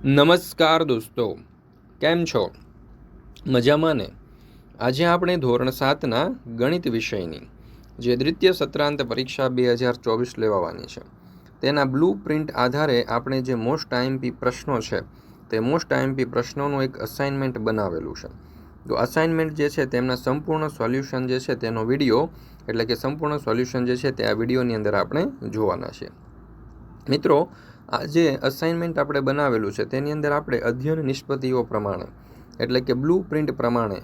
નમસ્કાર દોસ્તો, કેમ છો? મજામાં ને? આજે આપણે ધોરણ સાતના ગણિત વિષયની, જે દ્વિતીય સત્રાંત પરીક્ષા બે હજાર ચોવીસ લેવાવાની છે. તેના બ્લુ પ્રિન્ટ આધારે આપણે જે મોસ્ટ આઈએમપી પ્રશ્નો છે, તે મોસ્ટ આઈએમપી પ્રશ્નોનું એક અસાઇનમેન્ટ બનાવેલું છે. તો અસાઇનમેન્ટ જે છે તેમના સંપૂર્ણ સોલ્યુશન જે છે તેનો વીડિયો, એટલે કે સંપૂર્ણ સોલ્યુશન જે છે તે આ વિડીયોની અંદર આપણે જોવાના છે મિત્રો આ જે અસાઇનમેન્ટ આપણે બનાવેલું છે તેની અંદર આપણે અધ્યયન નિષ્પત્તિઓ પ્રમાણે એટલે કે બ્લુ પ્રિન્ટ પ્રમાણે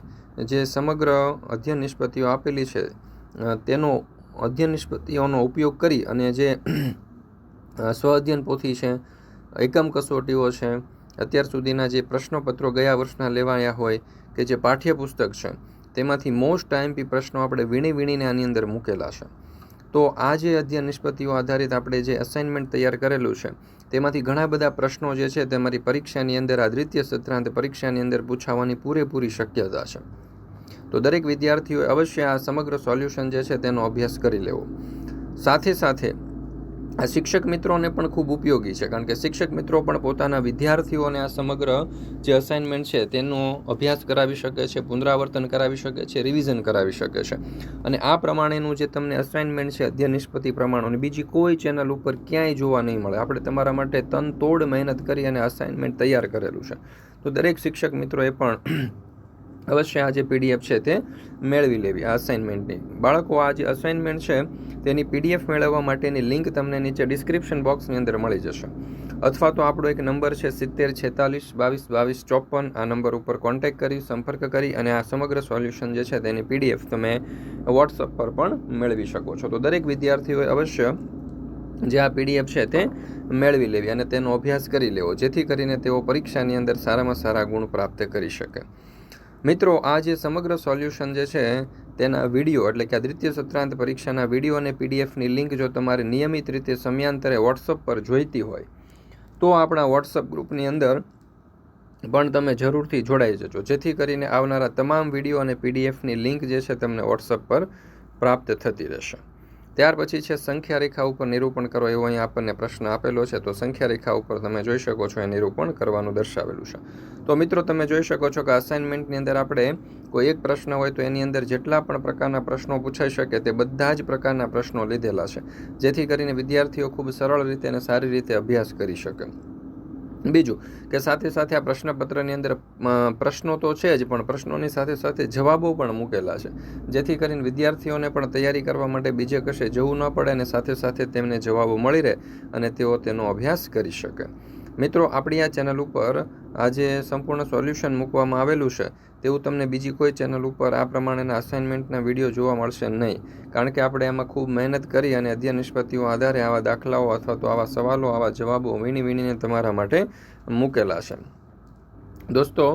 જે સમગ્ર અધ્યયન નિષ્પતિઓ આપેલી છે તેનો અધ્યયન નિષ્પત્તિઓનો ઉપયોગ કરી અને જે અ, સ્વ અધ્યયન પોથી છે એકમ કસોટીઓ છે અત્યાર સુધીના જે પ્રશ્નપત્રો ગયા વર્ષના લેવાયા હોય કે જે પાઠ્યપુસ્તક છે તેમાંથી મોસ્ટ આઈએમપી પ્રશ્નો આપણે વીણી વીણીને આની અંદર મૂકેલા છે. તો આ જે અધ્યયન નિષ્પત્તિઓ આધારિત આપણે જે અસાઇનમેન્ટ તૈયાર કરેલું છે, તેમાંથી ઘણા બધા પ્રશ્નો જે છે તે મારી પરીક્ષાની અંદર, આ દ્વિતીય સત્રાંત પરીક્ષાની અંદર પૂછાવાની પૂરેપૂરી શક્યતા છે. તો દરેક વિદ્યાર્થીઓએ અવશ્ય આ સમગ્ર સોલ્યુશન જે છે તેનો અભ્યાસ કરી લેવો. સાથે સાથે આ શિક્ષક મિત્રોને પણ ખૂબ ઉપયોગી છે, કારણ કે શિક્ષક મિત્રો પણ પોતાના વિદ્યાર્થીઓને આ સમગ્ર જે અસાઇનમેન્ટ છે તેનો અભ્યાસ કરાવી શકે છે, પુનરાવર્તન કરાવી શકે છે રિવિઝન કરાવી શકે છે. અને આ પ્રમાણેનું જે તમને અસાઇનમેન્ટ છે, અધ્યયન નિષ્પતિ પ્રમાણોની બીજી કોઈ ચેનલ ઉપર ક્યાંય જોવા નહીં મળે. આપણે તમારા માટે તન તોડ મહેનત કરી અને અસાઇનમેન્ટ તૈયાર કરેલું છે. તો દરેક શિક્ષક મિત્રોએ પણ અવશ્ય આ જે પીડીએફ છે તે મેળવી લેવી આ અસાઇનમેન્ટની બાળકો, આ જે અસાઇનમેન્ટ છે, તેની પીડીએફ મેળવવા માટેની લિંક તમને નીચે ડિસ્ક્રિપ્શન બોક્સની અંદર મળી જશે. અથવા તો આપણો એક નંબર છે સિત્તેર છેતાલીસ બાવીસ બાવીસ ચોપન. આ નંબર ઉપર કોન્ટેક્ટ કરી, સંપર્ક કરી અને આ સમગ્ર સોલ્યુશન જે છે તેની પીડીએફ તમે વોટ્સઅપ પર પણ મેળવી શકો છો. તો દરેક વિદ્યાર્થીઓએ અવશ્ય જે આ પીડીએફ છે તે મેળવી લેવી અને તેનો અભ્યાસ કરી લેવો, જેથી કરીને તેઓ પરીક્ષાની અંદર સારામાં સારા ગુણ પ્રાપ્ત કરી શકે. મિત્રો, આ જે સમગ્ર સોલ્યુશન જે છે, તેના વીડિયો એટલે કે આ દ્વિતીય સત્રાંત પરીક્ષાના વીડિયો અને પીડીએફની લિંક જો તમારે નિયમિત રીતે સમયાંતરે વોટ્સઅપ પર જોઈતી હોય, તો આપણા વોટ્સઅપ ગ્રુપની અંદર પણ તમે જરૂરથી જોડાઈ જજો. જેથી કરીને આવનારા તમામ વીડિયો અને પીડીએફની લિંક જે છે, તમને વોટ્સઅપ પર પ્રાપ્ત થતી રહેશે. ત્યાર પછી છે સંખ્યા રેખા ઉપર નિરૂપણ કરો એવો અહીં આપણને પ્રશ્ન આપેલો છે. તો સંખ્યા રેખા ઉપર તમે જોઈ શકો છો એ નિરૂપણ કરવાનું દર્શાવેલું છે. તો મિત્રો તમે જોઈ શકો છો કે અસાઇનમેન્ટની અંદર આપણે કોઈ એક પ્રશ્ન હોય તો એની અંદર જેટલા પણ પ્રકારના પ્રશ્નો પૂછાઈ શકે તે બધા જ પ્રકારના પ્રશ્નો લીધેલા છે. જેથી કરીને વિદ્યાર્થીઓ ખૂબ સરળ રીતે અને સારી રીતે અભ્યાસ કરી શકે. બીજું કે સાથે સાથે આ પ્રશ્નપત્રની અંદર પ્રશ્નો તો છે જ, પણ પ્રશ્નોની સાથે સાથે જવાબો પણ મૂકેલા છે. જેથી કરીને વિદ્યાર્થીઓને પણ તૈયારી કરવા માટે બીજે કશે જવું ન પડે અને સાથે સાથે તેમને જવાબો મળી રહે અને તેઓ તેનો અભ્યાસ કરી શકે. મિત્રો, આપણી આ ચેનલ ઉપર આજે સંપૂર્ણ સોલ્યુશન મૂકવામાં આવેલું છે. તેવું તમને બીજી કોઈ ચેનલ ઉપર આ પ્રમાણેના અસાઇનમેન્ટના વીડિયો જોવા મળશે નહીં. કારણ કે આપણે એમાં ખૂબ મહેનત કરી અને અધ્યયન નિષ્પત્તિઓ આધારે આવા દાખલાઓ અથવા તો આવા સવાલો, આવા જવાબો વીણી વીણીને તમારા માટે મૂકેલા છે. દોસ્તો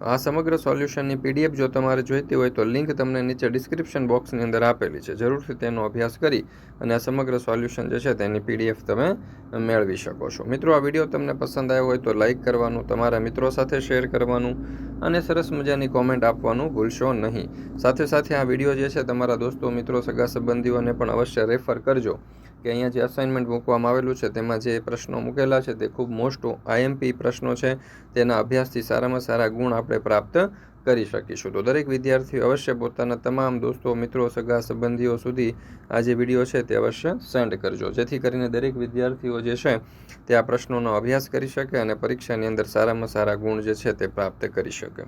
આ સમગ્ર સોલ્યુશનની પીડીએફ જો તમારે જોઈતી હોય તો લિંક તમને નીચે ડિસ્ક્રિપ્શન બોક્સની અંદર આપેલી છે. જરૂરથી તેનો અભ્યાસ કરી અને આ સમગ્ર સોલ્યુશન જે છે તેની પીડીએફ તમે મેળવી શકો છો. મિત્રો, આ વીડિયો તમને પસંદ આવ્યો હોય તો લાઇક કરવાનું, તમારા મિત્રો સાથે શેર કરવાનું અને સરસ મજાની કોમેન્ટ આપવાનું ભૂલશો નહીં. સાથે સાથે આ વીડિયો જે છે તમારા દોસ્તો, મિત્રો સગા સંબંધીઓને પણ અવશ્ય રેફર કરજો. કે અહીંયા જે અસાઇનમેન્ટ મૂકવામાં આવેલું છે, તેમાં જે પ્રશ્નો મૂકેલા છે, તે ખૂબ મોસ્ટ આઈએમપી પ્રશ્નો છે. તેના અભ્યાસથી સારામાં સારા ગુણ આપણે પ્રાપ્ત કરી શકીશું. તો દરેક વિદ્યાર્થીઓ અવશ્ય પોતાના તમામ દોસ્તો, મિત્રો, સગા, સંબંધીઓ સુધી આ જે વીડિયો છે, તે અવશ્ય સેન્ડ કરજો. જેથી કરીને દરેક વિદ્યાર્થીઓ જે છે, તે આ પ્રશ્નોનો અભ્યાસ કરી શકે અને પરીક્ષાની અંદર સારામાં સારા ગુણ જે છે, તે પ્રાપ્ત કરી શકે.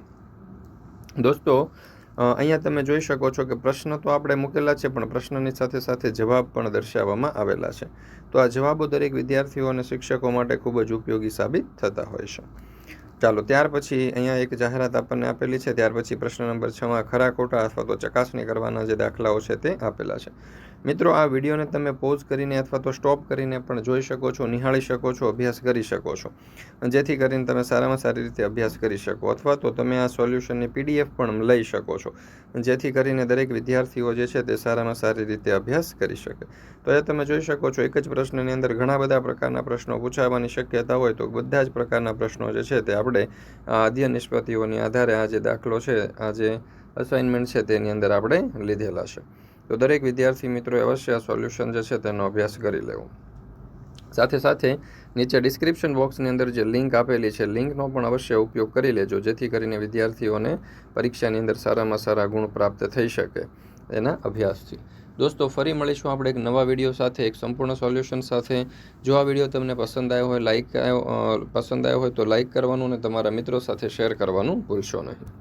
દોસ્તો અહીંયા તમે જોઈ શકો છો કે પ્રશ્ન તો આપણે મૂકેલા છે, પણ પ્રશ્નની સાથે સાથે જવાબ પણ દર્શાવવામાં આવેલા છે. તો આ જવાબો દરેક વિદ્યાર્થીઓ અને શિક્ષકો માટે ખૂબ જ ઉપયોગી સાબિત થતા હોય છે. ચાલો, ત્યાર પછી અહીંયા એક જાહેરાત આપણને આપેલી છે, ત્યાર પછી પ્રશ્ન નંબર છમાં ખરા ખોટા અથવા તો ચકાસણી કરવાના જે દાખલાઓ છે તે આપેલા છે. મિત્રો, આ વિડીયોને તમે પોઝ કરીને અથવા તો સ્ટોપ કરીને પણ જોઈ શકો છો, નિહાળી શકો છો, અભ્યાસ કરી શકો છો. જેથી કરીને તમે સારામાં સારી રીતે અભ્યાસ કરી શકો અથવા તો તમે આ સોલ્યુશનની પીડીએફ પણ લઈ શકો છો. જેથી કરીને દરેક વિદ્યાર્થીઓ જે છે તે સારામાં સારી રીતે અભ્યાસ કરી શકે. તો એ તમે જોઈ શકો છો, એક જ પ્રશ્નની અંદર ઘણા બધા પ્રકારના પ્રશ્નો પૂછાવાની શક્યતા હોય તો બધા જ પ્રકારના પ્રશ્નો જે છે તે આપણે આ અધ્યયન નિષ્પત્તિઓની આધારે આ જે દાખલો છે આ જે અસાઇનમેન્ટ છે તેની અંદર આપણે લીધેલા છે. તો દરેક વિદ્યાર્થી મિત્રોએ અવશ્ય આ સોલ્યુશન જે છે તેનો અભ્યાસ કરી લેવો. સાથે સાથે નીચે ડિસ્ક્રિપ્શન બોક્સની અંદર જે લિંક આપેલી છે લિંકનો પણ અવશ્ય ઉપયોગ કરી લેજો, જેથી કરીને વિદ્યાર્થીઓને પરીક્ષાની અંદર સારામાં સારા ગુણ પ્રાપ્ત થઈ શકે એના અભ્યાસથી. દોસ્તો, ફરી મળીશું આપણે એક નવા વીડિયો સાથે, એક સંપૂર્ણ સોલ્યુશન સાથે. જો આ વીડિયો તમને પસંદ આવ્યો હોય લાઇક પસંદ આવ્યો હોય તો લાઇક કરવાનું અને તમારા મિત્રો સાથે શેર કરવાનું ભૂલશો નહીં.